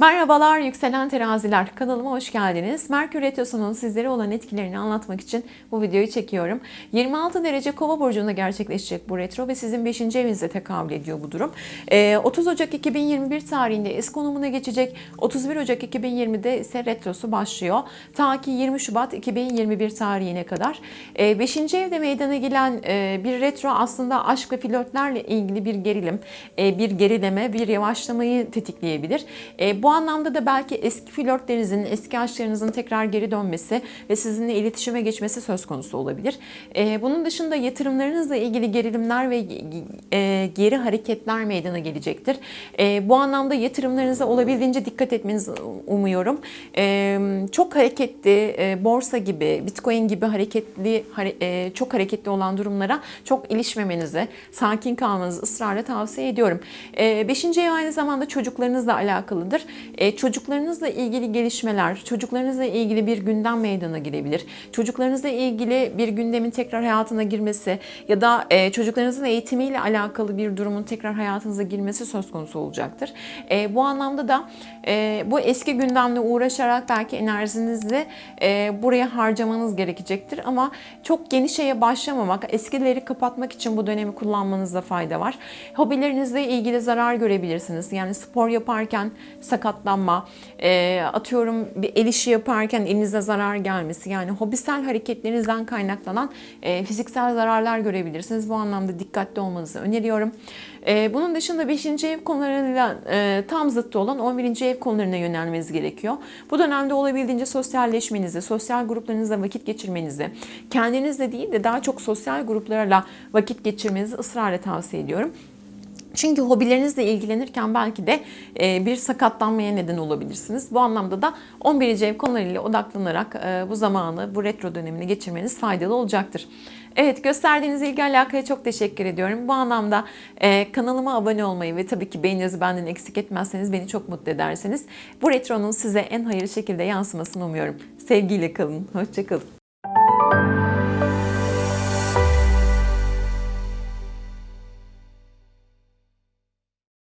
Merhabalar yükselen teraziler kanalıma hoş geldiniz. Merkür Retrosu'nun sizlere olan etkilerini anlatmak için bu videoyu çekiyorum. 26 derece kova burcunda gerçekleşecek bu retro ve sizin 5. evinize tekabül ediyor bu durum. Ee, 30 Ocak 2021 tarihinde es konumuna geçecek. 31 Ocak 2020'de ise retrosu başlıyor. Ta ki 20 Şubat 2021 tarihine kadar. 5. evde meydana gelen e, bir retro aslında aşk ve flörtlerle ilgili bir gerilim, e, bir gerileme, bir yavaşlamayı tetikleyebilir. E, bu anlamda da belki eski flörtlerinizin, eski aşklarınızın tekrar geri dönmesi ve sizinle iletişime geçmesi söz konusu olabilir. Ee, bunun dışında yatırımlarınızla ilgili gerilimler ve e, geri hareketler meydana gelecektir. E, bu anlamda yatırımlarınıza olabildiğince dikkat etmenizi umuyorum. E, çok hareketli, e, borsa gibi, bitcoin gibi hareketli, hare- e, çok hareketli olan durumlara çok ilişmemenizi, sakin kalmanızı ısrarla tavsiye ediyorum. E, beşinci ev aynı zamanda çocuklarınızla alakalıdır. E, çocuklarınızla ilgili gelişmeler, çocuklarınızla ilgili bir gündem meydana gelebilir. Çocuklarınızla ilgili bir gündemin tekrar hayatına girmesi ya da e, çocuklarınızın eğitimiyle alakalı bir durumun tekrar hayatınıza girmesi söz konusu olacaktır. E, bu anlamda da e, bu eski gündemle uğraşarak belki enerjinizi e, buraya harcamanız gerekecektir ama çok yeni şeye başlamamak, eskileri kapatmak için bu dönemi kullanmanızda fayda var. Hobilerinizle ilgili zarar görebilirsiniz. Yani spor yaparken sakatlanma, e, atıyorum bir el işi yaparken elinize zarar gelmesi yani hobisel hareketlerinizden kaynaklanan e, fiziksel zararlar görebilirsiniz. Bu anlamda dikkatli olmanızı öneriyorum. E, bunun dışında 5. ev konularıyla e, tam zıttı olan 11. ev konularına yönelmeniz gerekiyor. Bu dönemde olabildiğince sosyalleşmenizi, sosyal gruplarınızla vakit geçirmenizi, kendinizle değil de daha çok sosyal gruplarla vakit geçirmenizi ısrarla tavsiye ediyorum. Çünkü hobilerinizle ilgilenirken belki de e, bir sakatlanmaya neden olabilirsiniz. Bu anlamda da 11. ev konularıyla odaklanarak e, bu zamanı, bu retro dönemini geçirmeniz faydalı olacaktır. Evet gösterdiğiniz ilgi alakaya çok teşekkür ediyorum. Bu anlamda e, kanalıma abone olmayı ve tabii ki beğeninizi benden eksik etmezseniz beni çok mutlu ederseniz bu retronun size en hayırlı şekilde yansımasını umuyorum. Sevgiyle kalın, hoşçakalın.